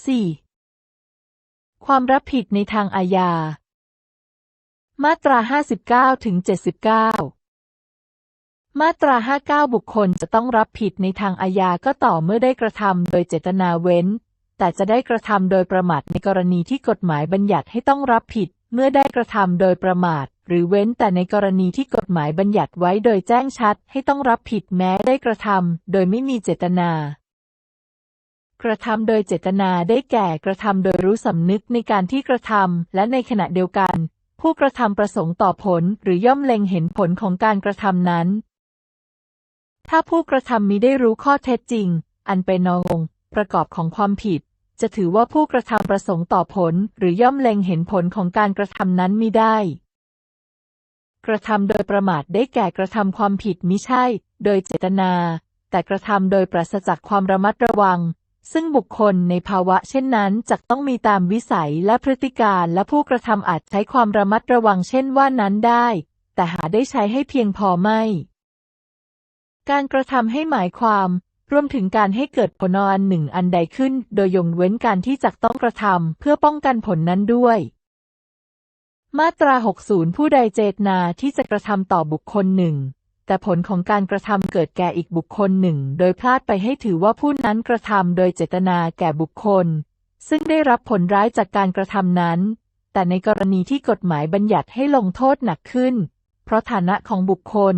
4. ความรับผิดในทางอาญา มาตรา 59 ถึง 79 มาตรา 59 บุคคลจะต้องรับผิดในทางอาญาก็ต่อเมื่อได้กระทำโดยเจตนาเว้น แต่จะได้กระทำโดยประมาทในกรณีที่กฎหมายบัญญัติให้ต้องรับผิด เมื่อได้กระทำโดยประมาท หรือเว้นแต่ในกรณีที่กฎหมายบัญญัติไว้โดยแจ้งชัด ให้ต้องรับผิดแม้ได้กระทำโดยไม่มีเจตนา กระทำโดยเจตนาได้แก่กระทำโดยรู้สำนึกในการที่กระทำและในขณะเดียวกัน ผู้กระทำประสงค์ต่อผลหรือย่อมเล็งเห็นผลของการกระทำนั้น ถ้าผู้กระทำมิได้รู้ข้อเท็จจริง อันเป็นองค์ประกอบของความผิด จะถือว่าผู้กระทำประสงค์ต่อผลหรือย่อมเล็งเห็นผลของการกระทำนั้นมิได้ กระทำโดยประมาทได้แก่กระทำความผิดมิใช่ โดยเจตนา แต่กระทำโดยปราศจากความระมัดระวัง ซึ่งบุคคลในภาวะเช่นนั้นจะต้องมีตามวิสัยและพฤติการและผู้กระทำอาจใช้ความระมัดระวังเช่นว่านั้นได้ แต่หาได้ใช้ให้เพียงพอไม่ การกระทำให้หมายความรวมถึงการให้เกิดผลอันหนึ่งอันใดขึ้น โดยยกเว้นการที่จะต้องกระทำเพื่อป้องกันผลนั้นด้วย มาตรา 60 ผู้ใดเจตนาที่จะกระทำต่อบุคคลหนึ่ง แต่ผลของการกระทำเกิดแก่อีกบุคคลหนึ่ง โดยพลาดไปให้ถือว่าผู้นั้นกระทำโดยเจตนาแก่บุคคล ซึ่งได้รับผลร้ายจากการกระทำนั้น แต่ในกรณีที่กฎหมายบัญญัติให้ลงโทษหนักขึ้น เพราะฐานะของบุคคล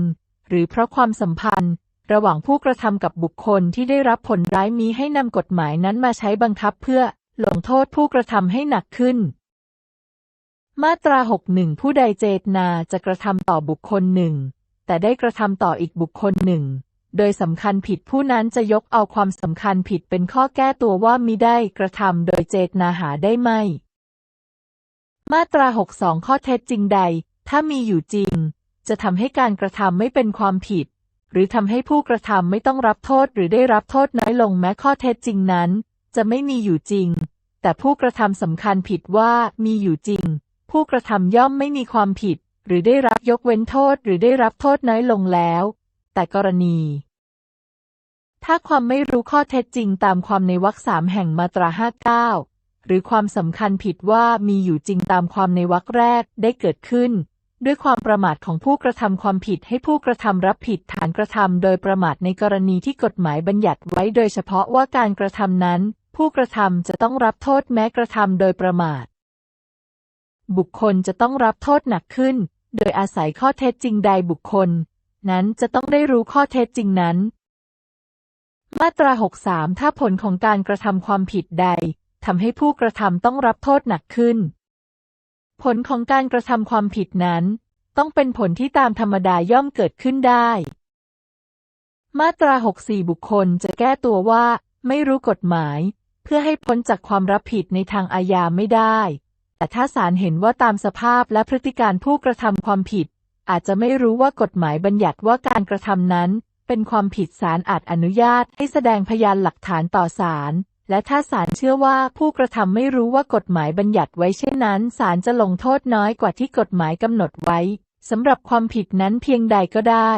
หรือเพราะความสัมพันธ์ ระหว่างผู้กระทำกับบุคคลที่ได้รับผลร้ายมีให้นำกฎหมายนั้นมาใช้บังคับเพื่อลงโทษผู้กระทำให้หนักขึ้น มาตรา 61 ผู้ใดเจตนาจะกระทำต่อบุคคลหนึ่ง แต่ได้กระทำต่ออีกบุคคลหนึ่ง โดยสำคัญผิดผู้นั้นจะยกเอาความสำคัญผิดเป็นข้อแก้ตัวว่ามิได้กระทำโดยเจตนาหาได้ไม่ มาตรา 62 ข้อเท็จจริงใด ถ้ามีอยู่จริง จะทำให้การกระทำไม่เป็นความผิด หรือทำให้ผู้กระทำไม่ต้องรับโทษหรือได้รับโทษน้อยลงแม้ข้อเท็จจริงนั้น จะไม่มีอยู่จริง แต่ผู้กระทำสำคัญผิดว่ามีอยู่จริง ผู้กระทำย่อมไม่มีความผิด หรือได้รับยกเว้นโทษหรือได้รับโทษน้อยลงแล้ว แต่กรณี ถ้าความไม่รู้ข้อเท็จจริงตามความในวรรคสามแห่งมาตรา59หรือความสำคัญผิดว่ามีอยู่จริงตามความในวรรคแรกได้เกิดขึ้น ด้วยความประมาทของผู้กระทำความผิดให้ผู้กระทำรับผิดฐานกระทำโดยประมาทในกรณีที่กฎหมายบัญญัติไว้โดยเฉพาะว่าการกระทำนั้น ผู้กระทำจะต้องรับโทษแม้กระทำโดยประมาท บุคคลจะต้องรับโทษหนักขึ้น โดยอาศัยข้อเท็จจริงใดบุคคล นั้นจะต้องได้รู้ข้อเท็จจริงนั้น มาตรา 63 ถ้าผลของการกระทำความผิดใดทำให้ผู้กระทำต้องรับโทษหนักขึ้น ผลของการกระทำความผิดนั้น ต้องเป็นผลที่ตามธรรมดาย่อมเกิดขึ้นได้ มาตรา 64 บุคคลจะแก้ตัวว่า ไม่รู้กฎหมาย เพื่อให้พ้นจากความรับผิดในทางอาญาไม่ได้ แต่ถ้าศาลเห็นว่าตามสภาพและพฤติการผู้กระทำความผิด อาจจะไม่รู้ว่ากฎหมายบัญญัติว่าการกระทำนั้น เป็นความผิดศาลอาจอนุญาตให้แสดงพยานหลักฐานต่อศาลและถ้าศาลเชื่อว่าผู้กระทำไม่รู้ว่ากฎหมายบัญญัติไว้เช่นนั้นศาลจะลงโทษน้อยกว่าที่กฎหมายกำหนดไว้สำหรับความผิดนั้นเพียงใดก็ได้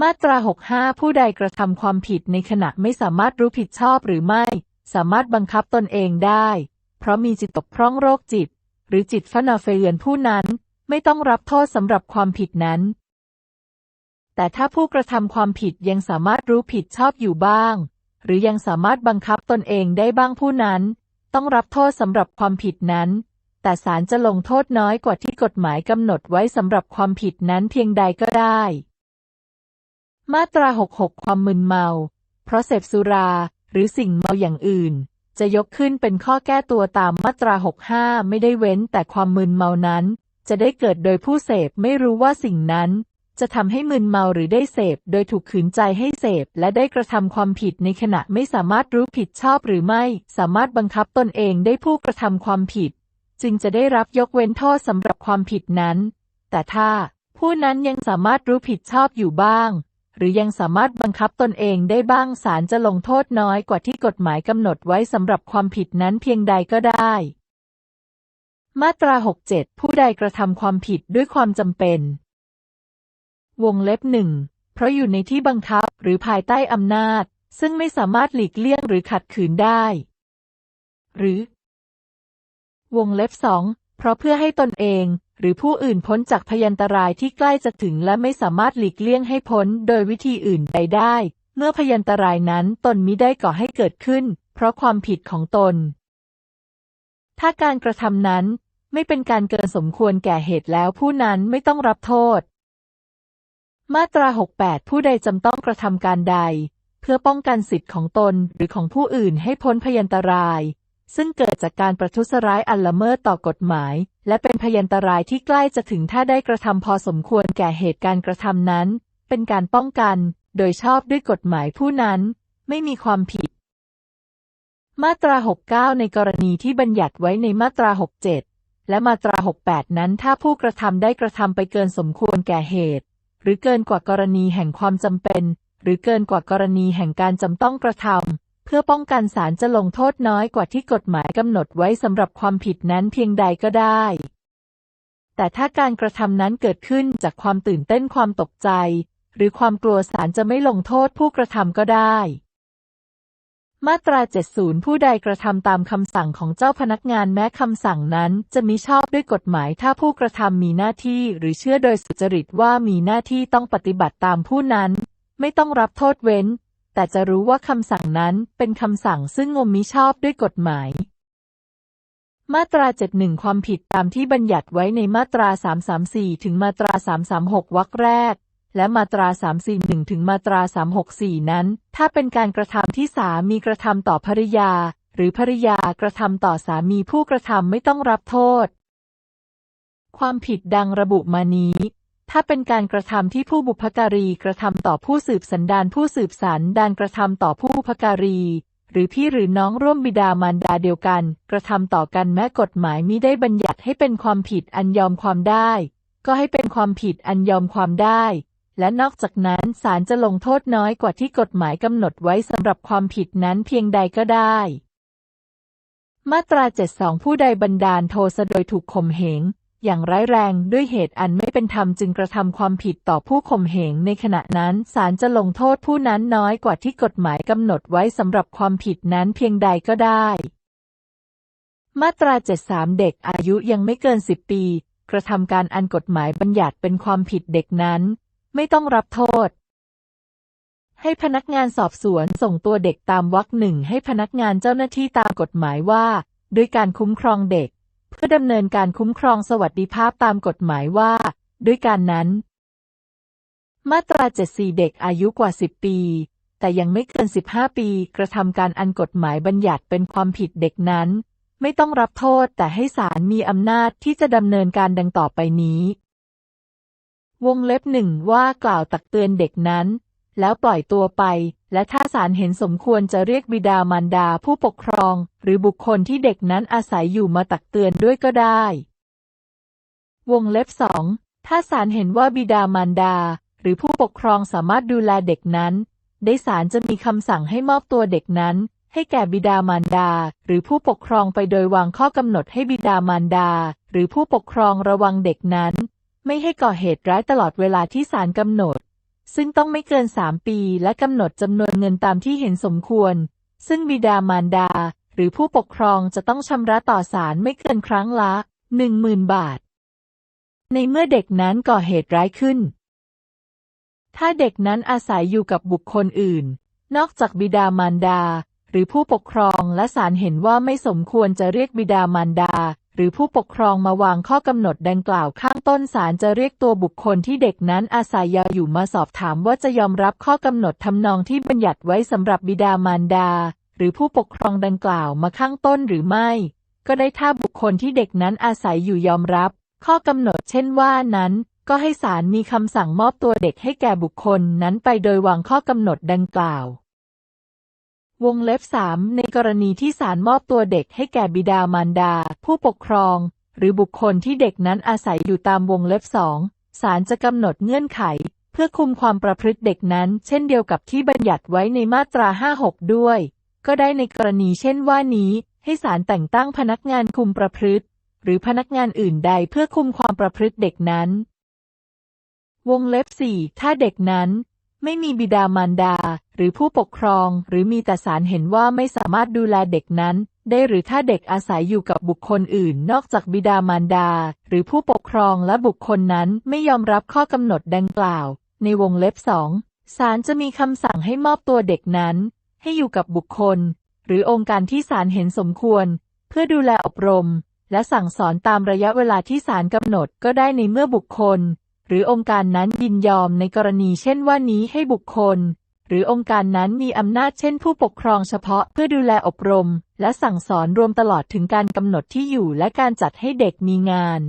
มาตรา 65 ผู้ใดกระทำความผิดในขณะไม่สามารถรู้ผิดชอบหรือไม่ สามารถบังคับตนเองได้ เพราะมีจิตตกพร่องโรคจิต หรือจิตฟนาเฟเลือนผู้นั้นไม่ต้องรับโทษสำหรับความผิดนั้น แต่ถ้าผู้กระทำความผิดยังสามารถรู้ผิดชอบอยู่บ้าง หรือยังสามารถบังคับตนเองได้บ้างผู้นั้น ต้องรับโทษสำหรับความผิดนั้น แต่ศาลจะลงโทษน้อยกว่าที่กฎหมายกำหนดไว้สำหรับความผิดนั้นเพียงใดก็ได้ มาตรา 66 ความมึนเมา เพราะเสพสุราหรือสิ่งเมาอย่างอื่น จะยกขึ้นเป็นข้อแก้ตัวตามมาตรา 65 ไม่ได้เว้นแต่ความมึนเมานั้น จะได้เกิดโดยผู้เสพไม่รู้ว่าสิ่งนั้น จะทำให้มึนเมาหรือได้เสพ โดยถูกขืนใจให้เสพ และได้กระทำความผิดในขณะไม่สามารถรู้ผิดชอบหรือไม่ สามารถบังคับตนเองได้ผู้กระทำความผิด จึงจะได้รับยกเว้นโทษสำหรับความผิดนั้น แต่ถ้าผู้นั้นยังสามารถรู้ผิดชอบอยู่บ้าง หรือยังสามารถบังคับตนเองได้บ้างศาลจะลงโทษน้อยกว่าที่กฎหมายกำหนดไว้สำหรับความผิดนั้นเพียงใดก็ได้ มาตรา 67 ผู้ใดกระทำความผิดด้วยความจำเป็น วงเล็บหนึ่งเพราะอยู่ในที่บังคับหรือภายใต้อำนาจ ซึ่งไม่สามารถหลีกเลี่ยงหรือขัดขืนได้ หรือ วงเล็บสองเพราะเพื่อให้ตนเอง หรือผู้อื่นพ้นจากพยันตรายที่ใกล้จะถึงและไม่สามารถหลีกเลี่ยงให้พ้นโดยวิธีอื่นใดได้ เมื่อพยันตรายนั้นตนมิได้ก่อให้เกิดขึ้น เพราะความผิดของตน ถ้าการกระทำนั้นไม่เป็นการเกินสมควรแก่เหตุแล้วผู้นั้นไม่ต้องรับโทษ มาตรา 68 ผู้ใดจำต้องกระทำการใด เพื่อป้องกันสิทธิ์ของตนหรือของผู้อื่นให้พ้นพยันตราย ซึ่งเกิดจากการประทุษร้ายอันละเมิดต่อกฎหมาย และเป็นพยันตรายที่ใกล้จะถึงถ้าได้กระทำพอสมควรแก่เหตุการณ์กระทำนั้น เป็นการป้องกัน โดยชอบด้วยกฎหมายผู้นั้น ไม่มีความผิด มาตรา 69 ในกรณีที่บัญญัติไว้ในมาตรา 67 และมาตรา 68 นั้น ถ้าผู้กระทำได้กระทำไปเกินสมควรแก่เหตุ หรือเกินกว่ากรณีแห่งความจำเป็น หรือเกินกว่ากรณีแห่งการจำต้องกระทำ เพื่อป้องกันศาลจะลงโทษน้อยกว่าที่กฎหมายกำหนดไว้สำหรับความผิดนั้นเพียงใดก็ได้ แต่ถ้าการกระทำนั้นเกิดขึ้นจากความตื่นเต้นความตกใจ หรือความกลัวศาลจะไม่ลงโทษผู้กระทำก็ได้มาตรา 70 ผู้ใดกระทำตามคำสั่งของเจ้าพนักงานแม้คำสั่งนั้นจะมิชอบด้วยกฎหมายถ้าผู้กระทำมีหน้าที่หรือเชื่อโดยสุจริตว่ามีหน้าที่ต้องปฏิบัติตามผู้นั้น ไม่ต้องรับโทษเว้น แต่จะรู้ว่าคำสั่งนั้นเป็นคำสั่งซึ่งงมมิชอบด้วยกฎหมาย มาตรา 71 ความผิดตามที่บัญญัติไว้ในมาตรา 334 ถึงมาตรา 336 วรรคแรก และมาตรา 341 ถึงมาตรา 364 นั้น ถ้าเป็นการกระทำที่สามีกระทำต่อภริยา หรือภริยากระทำต่อสามีผู้กระทำไม่ต้องรับโทษ ความผิดดังระบุมานี้ ถ้าเป็นการกระทำที่ผู้บุพการีกระทำต่อผู้สืบสันดานผู้สืบสันดานกระทำต่อผู้บุพการี หรือพี่หรือน้องร่วมบิดามารดาเดียวกัน กระทำต่อกันแม้กฎหมายมิได้บัญญัติให้เป็นความผิดอันยอมความได้ ก็ให้เป็นความผิดอันยอมความได้ และนอกจากนั้นศาลจะลงโทษน้อยกว่าที่กฎหมายกำหนดไว้สำหรับความผิดนั้นเพียงใดก็ได้มาตรา 72 ผู้ใดบันดาลโทสะโดยถูกข่มเหง อย่างร้ายแรงด้วยเหตุอันไม่เป็นธรรมจึงกระทำความผิดต่อผู้ข่มเหงในขณะนั้นศาลจะลงโทษผู้นั้นน้อยกว่าที่กฎหมายกำหนดไว้สำหรับความผิดนั้นเพียงใดก็ได้ มาตรา 73 เด็กอายุยังไม่เกิน 10 ปี กระทำการอันกฎหมายบัญญัติเป็นความผิดเด็กนั้น ไม่ต้องรับโทษ ให้พนักงานสอบสวนส่งตัวเด็กตามวรรคหนึ่งให้พนักงานเจ้าหน้าที่ตามกฎหมายว่า ด้วยการคุ้มครองเด็ก เพื่อดำเนินการคุ้มครองสวัสดิภาพตามกฎหมายว่า ด้วยการนั้น มาตรา 74 เด็กอายุกว่า 10 ปี แต่ยังไม่เกิน 15 ปี กระทำการอันกฎหมายบัญญัติเป็นความผิดเด็กนั้น ไม่ต้องรับโทษแต่ให้ศาลมีอำนาจที่จะดำเนินการดังต่อไปนี้ วงเล็บหนึ่งว่ากล่าวตักเตือนเด็กนั้น แล้วปล่อยตัวไป และถ้าศาลเห็นสมควรจะเรียกบิดามารดาผู้ปกครอง หรือบุคคลที่เด็กนั้นอาศัยอยู่มาตักเตือนด้วยก็ได้ วงเล็บสองถ้าศาลเห็นว่าบิดามารดา หรือผู้ปกครองสามารถดูแลเด็กนั้น ได้ศาลจะมีคำสั่งให้มอบตัวเด็กนั้น ให้แก่บิดามารดา หรือผู้ปกครองไปโดยวางข้อกำหนดให้บิดามารดา หรือผู้ปกครองระวังเด็กนั้น ไม่ให้ก่อเหตุร้ายตลอดเวลาที่ศาลกำหนด ซึ่งต้องไม่เกินสามปีและกำหนดจำนวนเงินตามที่เห็นสมควร ซึ่งบิดามารดา หรือผู้ปกครองจะต้องชำระต่อศาลไม่เกินครั้งละหนึ่งหมื่นบาท ในเมื่อเด็กนั้นก่อเหตุร้ายขึ้น ถ้าเด็กนั้นอาศัยอยู่กับบุคคลอื่น นอกจากบิดามารดา หรือผู้ปกครองและศาลเห็นว่าไม่สมควรจะเรียกบิดามารดา รือผู้ปกครองมาวางข้อกำหนดดังกล่าวข้างต้นศาลจะเรียกตัวบุคคลที่เด็กนั้นอาศัยอยู่มาสอบถามว่าจะยอมรับข้อกำหนดทำนองที่บัญญัติไว้สำหรับบิดามารดา หรือผู้ปกครองดังกล่าวมาข้างต้นหรือไม่ ก็ได้ถ้าบุคคลที่เด็กนั้นอาศัยอยู่ยอมรับ ข้อกำหนดเช่นว่านั้น ก็ให้ศาลมีคำสั่งมอบตัวเด็กให้แก่บุคคลนั้นไปโดยวางข้อกำหนดดังกล่าว วงเล็บสามในกรณีที่ศาลมอบตัวเด็กให้แก่บิดามารดา ผู้ปกครอง หรือบุคคลที่เด็กนั้นอาศัยอยู่ตามวงเล็บสองศาลจะกำหนดเงื่อนไข เพื่อคุมความประพฤติเด็กนั้น เช่นเดียวกับที่บัญญัติไว้ในมาตรา 56 ด้วย ก็ได้ในกรณีเช่นว่านี้ ให้ศาลแต่งตั้งพนักงานคุมประพฤติ หรือพนักงานอื่นใดเพื่อคุมความประพฤติเด็กนั้น วงเล็บสี่ถ้าเด็กนั้น ไม่มีบิดามารดา หรือผู้ปกครอง หรือมีแต่ศาลเห็นว่าไม่สามารถดูแลเด็กนั้น ได้หรือถ้าเด็กอาศัยอยู่กับบุคคลอื่น นอกจากบิดามารดา หรือผู้ปกครองและบุคคลนั้นไม่ยอมรับข้อกำหนดดังกล่าว ในวงเล็บสองศาลจะมีคำสั่งให้มอบตัวเด็กนั้น ให้อยู่กับบุคคล หรือองค์การที่ศาลเห็นสมควร เพื่อดูแลอบรม และสั่งสอนตามระยะเวลาที่ศาลกำหนดก็ได้ในเมื่อบุคคล หรือองค์การนั้นยินยอมในกรณีเช่นว่านี้ให้บุคคล หรือองค์การนั้นมีอำนาจเช่นผู้ปกครองเฉพาะเพื่อดูแลอบรม และสั่งสอนรวมตลอดถึงการกำหนดที่อยู่และการจัดให้เด็กมีงาน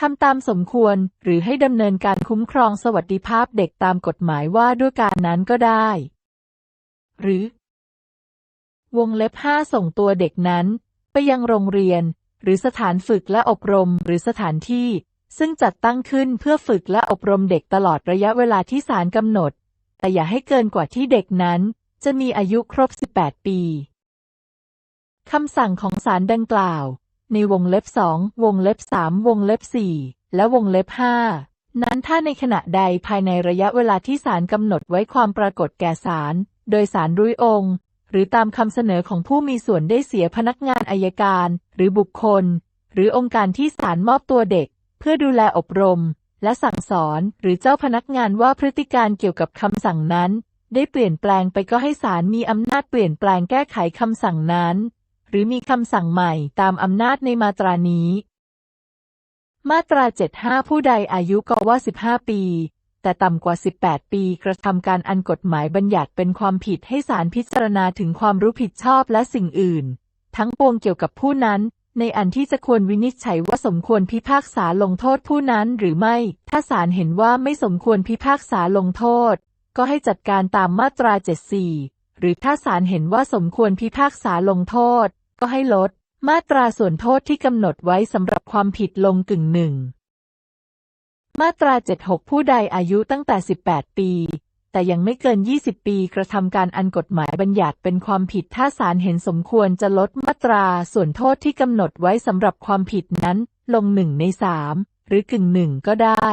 ทำตามสมควรหรือให้ดำเนินการคุ้มครองสวัสดิภาพเด็กตามกฎหมายว่าด้วยการนั้นก็ได้ หรือ วงเล็บห้าส่งตัวเด็กนั้น ไปยังโรงเรียน หรือสถานฝึกและอบรม หรือสถานที่ ซึ่งจัดตั้งขึ้นเพื่อฝึกและอบรมเด็กตลอดระยะเวลาที่ศาลกำหนด แต่อย่าให้เกินกว่าที่เด็กนั้น จะมีอายุครบ 18 ปีคำสั่งของศาลดังกล่าว ในวงเล็บสองวงเล็บสามวงเล็บสี่และวงเล็บห้านั้นถ้าในขณะใดภายในระยะเวลาที่ศาลกำหนดไว้ความปรากฏแก่ศาลโดยศาลรุยองค์ หรือตามคำเสนอของผู้มีส่วนได้เสียพนักงานอายการ หรือบุคคล หรือองค์การที่ศาลมอบตัวเด็ก เพื่อดูแลอบรม และสั่งสอนหรือเจ้าพนักงานว่าพฤติการเกี่ยวกับคำสั่งนั้น ได้เปลี่ยนแปลงไปก็ให้ศาลมีอำนาจเปลี่ยนแปลงแก้ไขคำสั่งนั้น หรือมีคำสั่งใหม่ตามอำนาจในมาตรานี้ มาตรา 75 ผู้ใดอายุก็ว่า 15 ปีแต่ต่ำกว่า 18 ปี กระทำการอันกฎหมายบัญญัติเป็นความผิดให้ศาลพิจารณาถึงความรู้ผิดชอบและสิ่งอื่น ทั้งปวงเกี่ยวกับผู้นั้น ในอันที่จะควรวินิจฉัยว่าสมควรพิพากษาลงโทษผู้นั้นหรือไม่ ถ้าศาลเห็นว่าไม่สมควรพิพากษาลงโทษ ก็ให้จัดการตามมาตรา 74 หรือถ้าศาลเห็นว่าสมควรพิพากษาลงโทษ ก็ให้ลด มาตราส่วนโทษที่กำหนดไว้สำหรับความผิดลงกึ่งหนึ่ง มาตรา 76 ผู้ใดอายุตั้งแต่ 18 ปี แต่ยังไม่เกิน 20 ปีกระทำการอันกฎหมายบัญญัติเป็นความผิดถ้าศาลเห็นสมควรจะลดมาตราส่วนโทษที่กำหนดไว้สำหรับความผิดนั้น ลงหนึ่งในสามหรือกึ่งหนึ่งก็ได้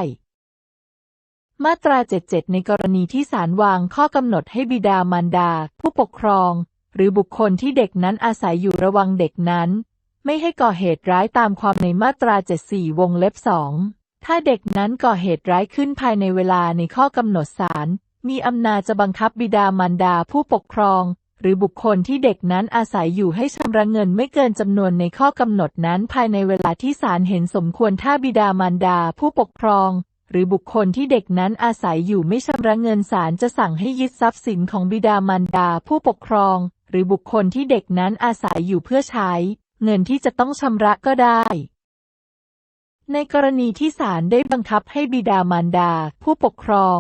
มาตรา 77 ในกรณีที่ศาลวางข้อกำหนดให้บิดามารดา ผู้ปกครอง หรือบุคคลที่เด็กนั้นอาศัยอยู่ระวังเด็กนั้น ไม่ให้ก่อเหตุร้ายตามความในมาตรา 74 วงเล็บสองถ้าเด็กนั้นก่อเหตุร้ายขึ้นภายในเวลาในข้อกำหนดศาล มีอำนาจจะบังคับบิดามารดาผู้ปกครอง หรือบุคคลที่เด็กนั้นอาศัยอยู่ให้ชำระเงินไม่เกินจำนวนในข้อกำหนดนั้นภายในเวลาที่ศาลเห็นสมควรถ้าบิดามารดาผู้ปกครอง หรือบุคคลที่เด็กนั้นอาศัยอยู่ไม่ชำระเงินศาลจะสั่งให้ยึดทรัพย์สินของบิดามารดาผู้ปกครอง หรือบุคคลที่เด็กนั้นอาศัยอยู่เพื่อใช้ เงินที่จะต้องชำระก็ได้ในกรณีที่ศาลได้บังคับให้บิดามารดา ผู้ปกครอง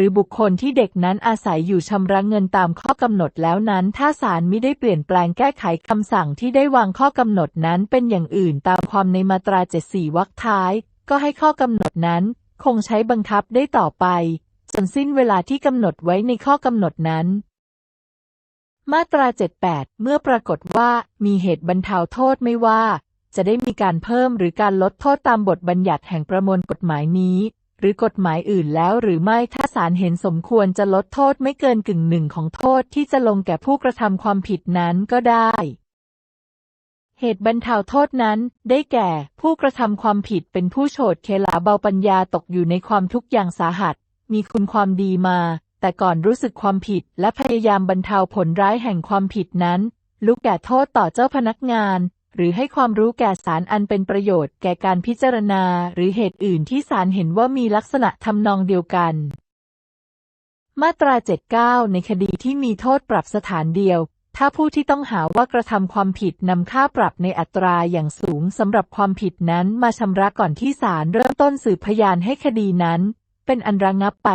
หรือบุคคลที่เด็กนั้นอาศัยอยู่ชำระเงินตามข้อกำหนดแล้วนั้น ถ้าศาลไม่ได้เปลี่ยนแปลงแก้ไขคำสั่งที่ได้วางข้อกำหนดนั้นเป็นอย่างอื่นตามความในมาตรา74วรรคท้าย ก็ให้ข้อกำหนดนั้น คงใช้บังคับได้ต่อไปจนสิ้นเวลาที่กำหนดไว้ในข้อกำหนดนั้นมาตรา 78 เมื่อปรากฏว่ามีเหตุบรรเทาโทษไม่ว่า จะได้มีการเพิ่มหรือการลดโทษตามบทบัญญัติแห่งประมวลกฎหมายนี้ หรือกฎหมายอื่นแล้วหรือไม่ถ้าศาลเห็นสมควรจะลดโทษไม่เกินกึ่งหนึ่งของโทษที่จะลงแก่ผู้กระทำความผิดนั้นก็ได้ เหตุบรรเทาโทษนั้น ได้แก่ ผู้กระทำความผิดเป็นผู้โฉดเคลาเบาปัญญาตกอยู่ในความทุกข์อย่างสาหัส มีคุณความดีมา แต่ก่อนรู้สึกความผิดและพยายามบรรเทาผลร้ายแห่งความผิดนั้นลุกแก่โทษต่อเจ้าพนักงาน หรือให้ความรู้แก่ศาลอันเป็นประโยชน์แก่การพิจารณา หรือเหตุอื่นที่ศาลเห็นว่ามีลักษณะทำนองเดียวกัน มาตรา 79 ในคดีที่มีโทษปรับสถานเดียว ถ้าผู้ที่ต้องหาว่ากระทำความผิดนำค่าปรับในอัตราอย่างสูงสำหรับความผิดนั้นมาชำระก่อนที่ศาลเริ่มต้นสืบพยานให้คดีนั้น เป็นอันระงับไป